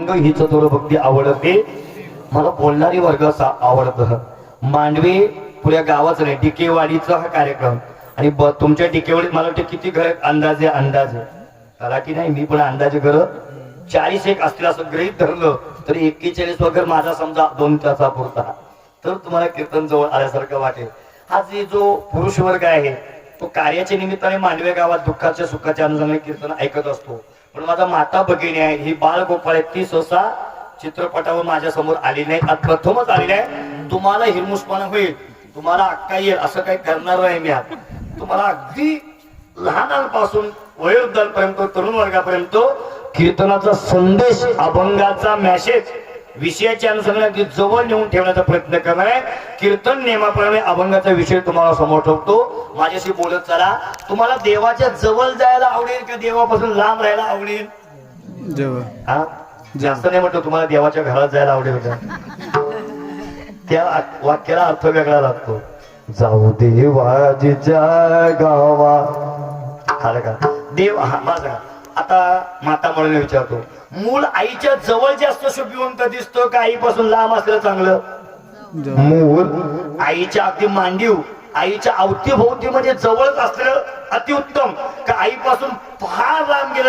रंग हिच भक्ती आवडते मला बोलणारी वर्ग असा आवडत. मांडवे पुऱ्या गावाचं नाही टिकेवाडीचा हा कार्यक्रम. आणि तुमच्या टिकेवाडीत मला वाटतं किती घर अंदाजे अंदाजे. अंदाजे की नाही? मी पण अंदाजे घर. चाळीस एक असतील असं गृहित धरलं तर एक्केचाळीस वगैरे माझा समजा दोन तासापुरता तर तुम्हाला कीर्तन जवळ आल्यासारखं वाटेल. हा जे जो पुरुष वर्ग आहे तो कार्याच्या निमित्ताने मांडवे गावात दुःखाच्या सुखाच्या अनुषंगाने कीर्तन ऐकत असतो. पण माझा माता भगिनी आहे ही बाळ गोपाळ आहे ती सहसा चित्रपटावर माझ्यासमोर आली नाही. आज प्रथमच आलेली आहे. तुम्हाला हिरमुसपणा होईल. तुम्हाला अक्का येईल असं काही करणार नाही मी आज. तुम्हाला अगदी लहानांपासून वयोवृद्धांपर्यंत तरुण वर्गापर्यंत कीर्तनाचा संदेश अभंगाचा मॅसेज विषयाच्या अनुषंगाने अगदी जवळ नेऊन ठेवण्याचा प्रयत्न करणार आहे. कीर्तन नियमाप्रमाणे अभंगाचा विषय तुम्हाला समोर ठेवतो. माझ्याशी बोलत चला. तुम्हाला देवाच्या जवळ जायला आवडेल का देवापासून लांब राहायला आवडेल? हा? जास्त नाही म्हटलं तुम्हाला देवाच्या घरात जायला आवडेल का? त्या वाक्याला अर्थ वेगळा लागतो. जाऊ देवाजीच्या गावा. आलं का? देव हा माझा आता माता म्हणून विचारतो. मूल आईच्या जवळ जास्त शुभिवंत दिसतो का आईपासून लांब असलं चांगलं? मूल आईच्या अगदी मांडीव आईच्या अवतीभोवती म्हणजे जवळच असलेलं अतिउत्तम. का आईपासून फार लांब गेलं